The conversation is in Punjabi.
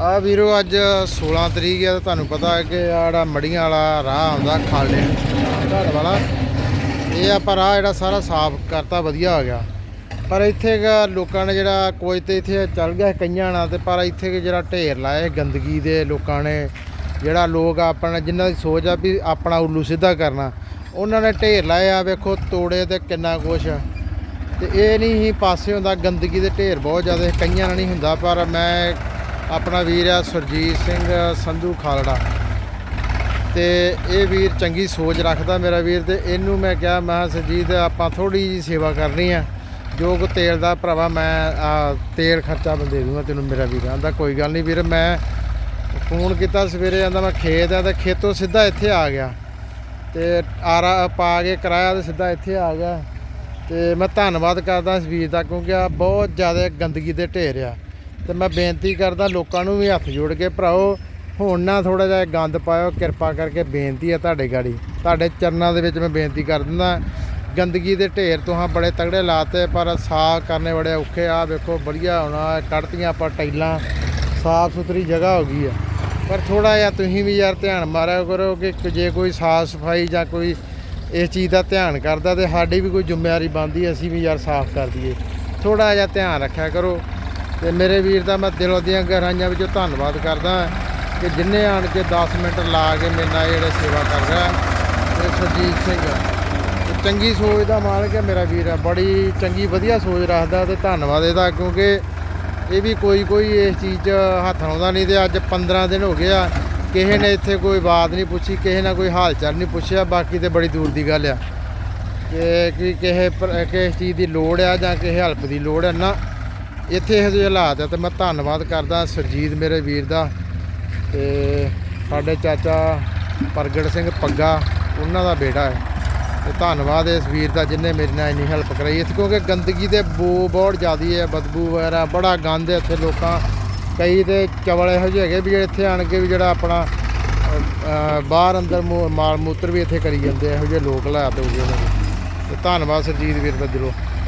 ਆ ਵੀਰੋ, ਅੱਜ 16 ਤਰੀਕ ਹੈ ਤੇ ਤੁਹਾਨੂੰ ਪਤਾ ਹੈ ਕਿ ਆਹ ਜਿਹੜਾ ਮੜੀਆਂ ਵਾਲਾ ਰਾਹ ਆਉਂਦਾ ਖਾਲੇ ਘਰ ਵਾਲਾ, ਇਹ ਆਪਾਂ ਰਾਹ ਜਿਹੜਾ ਸਾਰਾ ਸਾਫ਼ ਕਰਤਾ, ਵਧੀਆ ਹੋ ਗਿਆ। ਪਰ ਇੱਥੇ ਗਾ ਲੋਕਾਂ ਨੇ ਜਿਹੜਾ, ਕੋਈ ਤੇ ਇੱਥੇ ਚੱਲ ਗਿਆ ਕਈਆਂ ਨਾਲ ਤੇ ਪਰ ਇੱਥੇ ਜਿਹੜਾ ਢੇਰ ਲਾਏ ਗੰਦਗੀ ਦੇ ਲੋਕਾਂ ਨੇ, ਜਿਹੜਾ ਲੋਕ ਆਪਣਾ, ਜਿਨ੍ਹਾਂ ਦੀ ਸੋਚ ਆ ਵੀ ਆਪਣਾ ਉੱਲੂ ਸਿੱਧਾ ਕਰਨਾ, ਉਹਨਾਂ ਨੇ ਢੇਰ ਲਾਏ ਆ ਵੇਖੋ ਤੋੜੇ ਤੇ ਕਿੰਨਾ ਕੁਛ। ਆ ਤੇ ਇਹ ਨਹੀਂ ਹੀ ਪਾਸੇ ਹੁੰਦਾ ਗੰਦਗੀ ਦੇ ਢੇਰ ਬਹੁਤ ਜ਼ਿਆਦਾ, ਕਈਆਂ ਨਾਲ ਨਹੀਂ ਹੁੰਦਾ, ਪਰ ਮੈਂ ਆਪਣਾ ਵੀਰ ਆ ਸੁਰਜੀਤ ਸਿੰਘ ਸੰਧੂ ਖਾਲੜਾ। ਤੇ ਇਹ ਵੀਰ ਚੰਗੀ ਸੋਚ ਰੱਖਦਾ ਮੇਰਾ ਵੀਰ ਤੇ ਇਹਨੂੰ ਮੈਂ ਕਿਹਾ ਮੈਂ ਕਿਹਾ, ਸਰਜੀਤ, ਆਪਾਂ ਥੋੜੀ ਜੀ ਸੇਵਾ ਕਰਨੀ ਆ। ਜੋ ਕੋ ਤੇਲ ਦਾ ਭਰਾਵਾ ਮੈਂ ਤੇਲ ਖਰਚਾ ਮੈਂ ਦੇ ਦੂੰਗਾ ਤੈਨੂੰ ਮੇਰਾ ਵੀਰ। ਆਂਦਾ, ਕੋਈ ਗੱਲ ਨਹੀਂ ਵੀਰ, ਮੈਂ ਫੋਨ ਕੀਤਾ ਸਵੇਰੇ, ਆਂਦਾ ਮੈਂ ਖੇਤ ਆ ਤੇ ਖੇਤੋਂ ਸਿੱਧਾ ਇੱਥੇ ਆ ਗਿਆ। ਤੇ ਆਰਾ ਪਾ ਕੇ ਕਰਾਇਆ ਤੇ ਸਿੱਧਾ ਇੱਥੇ ਆ ਗਿਆ। ਤੇ ਮੈਂ ਧੰਨਵਾਦ ਕਰਦਾ ਇਸ ਵੀਰ ਦਾ ਕਿਉਂਕਿ ਆ ਬਹੁਤ ਜ਼ਿਆਦਾ ਗੰਦਗੀ ਦੇ ਢੇਰ ਆ। ਤੇ ਮੈਂ ਬੇਨਤੀ ਕਰਦਾ ਲੋਕਾਂ ਨੂੰ ਵੀ ਹੱਥ ਜੋੜ ਕੇ ਭਰਾਓ, ਹੁਣ ਨਾ ਥੋੜਾ ਜਿਹਾ ਗੰਦ ਪਾਇਓ, ਕਿਰਪਾ ਕਰਕੇ ਬੇਨਤੀ ਹੈ ਤੁਹਾਡੇ ਗਾੜੀ। ਤੁਹਾਡੇ ਚਰਨਾਂ ਦੇ ਵਿੱਚ ਮੈਂ ਬੇਨਤੀ ਕਰ ਦਿੰਦਾ, ਗੰਦਗੀ ਦੇ ਢੇਰ ਤੋਂ ਹਾਂ ਬੜੇ ਤਗੜੇ ਲਾਤੇ, ਪਰ ਸਾਫ਼ ਕਰਨੇ ਬੜੇ ਔਖੇ ਆ। ਵੇਖੋ ਵਧੀਆ ਹੋਣਾ, ਕੱਢਤੀਆਂ ਆਪਾਂ ਟਾਈਲਾਂ, ਸਾਫ਼ ਸੁਥਰੀ ਜਗ੍ਹਾ ਹੋ ਗਈ ਆ। ਪਰ ਥੋੜਾ ਜਿਹਾ ਤੁਸੀਂ ਵੀ ਯਾਰ ਧਿਆਨ ਮਾਰਿਆ ਕਰੋ ਕਿ ਜੇ ਕੋਈ ਸਾਫ਼ ਸਫ਼ਾਈ ਜਾਂ ਕੋਈ ਇਸ ਚੀਜ਼ ਦਾ ਧਿਆਨ ਕਰਦਾ ਤੇ ਸਾਡੀ ਵੀ ਕੋਈ ਜ਼ਿੰਮੇਵਾਰੀ ਬਣਦੀ, ਅਸੀਂ ਵੀ ਯਾਰ ਸਾਫ਼ ਕਰ ਦਈਏ। ਥੋੜਾ ਜਿਹਾ ਧਿਆਨ ਰੱਖਿਆ ਕਰੋ। ਤੇ ਮੇਰੇ ਵੀਰ ਦਾ ਮੈਂ ਦਿਲੋਂ ਦੀਆਂ ਗਹਿਰਾਈਆਂ ਵਿੱਚੋਂ ਧੰਨਵਾਦ ਕਰਦਾ ਕਿ ਜਿੰਨੇ ਆਣ ਕੇ 10 ਮਿੰਟ ਲਾ ਕੇ ਮੇਰੇ ਨਾਲ ਜਿਹੜਾ ਸੇਵਾ ਕਰ ਰਿਹਾ ਤੇ ਸੁਰਜੀਤ ਸਿੰਘ ਤੇ ਚੰਗੀ ਸੋਚ ਦਾ ਮਾਲਕ ਹੈ ਮੇਰਾ ਵੀਰ ਹੈ, ਬੜੀ ਚੰਗੀ ਵਧੀਆ ਸੋਚ ਰੱਖਦਾ ਤੇ ਧੰਨਵਾਦ ਇਹਦਾ ਕਿਉਂਕਿ ਇਹ ਵੀ ਕੋਈ ਕੋਈ ਇਸ ਚੀਜ਼ 'ਚ ਹੱਥ ਆਉਂਦਾ ਨਹੀਂ ਤੇ ਅੱਜ 15 ਦਿਨ ਹੋ ਗਏ ਆ ਕਿਸੇ ਨੇ ਇੱਥੇ ਕੋਈ ਬਾਤ ਨਹੀਂ ਪੁੱਛੀ, ਕਿਸੇ ਨਾਲ ਕੋਈ ਹਾਲ ਚਾਲ ਨਹੀਂ ਪੁੱਛਿਆ, ਬਾਕੀ ਤੇ ਬੜੀ ਦੂਰ ਦੀ ਗੱਲ ਆ। ਕਿ ਕਿ ਕਿਸੇ ਕਿਸੇ ਚੀਜ਼ ਦੀ ਲੋੜ ਆ ਜਾਂ ਕਿਸੇ ਹੈਲਪ ਦੀ ਲੋੜ ਆ, ਨਾ ਇੱਥੇ ਇਹੋ ਜਿਹੇ ਹਾਲਾਤ ਆ ਤੇ ਮੈਂ ਧੰਨਵਾਦ ਕਰਦਾ ਸਰਜੀਤ ਮੇਰੇ ਵੀਰ ਦਾ ਤੇ ਸਾਡੇ ਚਾਚਾ ਪ੍ਰਗਟ ਸਿੰਘ ਪੱਗਾ, ਉਹਨਾਂ ਦਾ ਬੇਟਾ ਹੈ। ਤੇ ਧੰਨਵਾਦ ਇਸ ਵੀਰ ਦਾ ਜਿਨੇ ਮੇਰੇ ਨਾਲ ਇੰਨੀ ਹੈਲਪ ਕਰਾਈ। ਇੱਥੇ ਕਿਉਂਕਿ ਗੰਦਗੀ ਦੇ ਬੋ ਬਹੁਤ ਜ਼ਿਆਦੀ ਹੈ, ਬਦਬੂ ਵਗੈਰਾ, ਬੜਾ ਗੰਦ ਹੈ ਇੱਥੇ ਲੋਕਾਂ। ਕਈ ਤੇ ਚਵਲ ਇਹੋ ਜਿਹੇ ਹੈਗੇ ਵੀ ਇੱਥੇ ਆਣ ਕੇ ਵੀ ਜਿਹੜਾ ਆਪਣਾ ਬਾਹਰ ਅੰਦਰ ਮੂ- ਮਾਲ ਮੂਤਰ ਵੀ ਇੱਥੇ ਕਰੀ ਜਾਂਦੇ ਇਹੋ ਜਿਹੇ ਲੋਕ ਹਾਲਾਤ ਹੋ ਗਏ ਉਹਨਾਂ ਦੇ। ਤੇ ਧੰਨਵਾਦ ਸਰਜੀਤ ਵੀਰ ਦਾ ਦਿਲੋਂ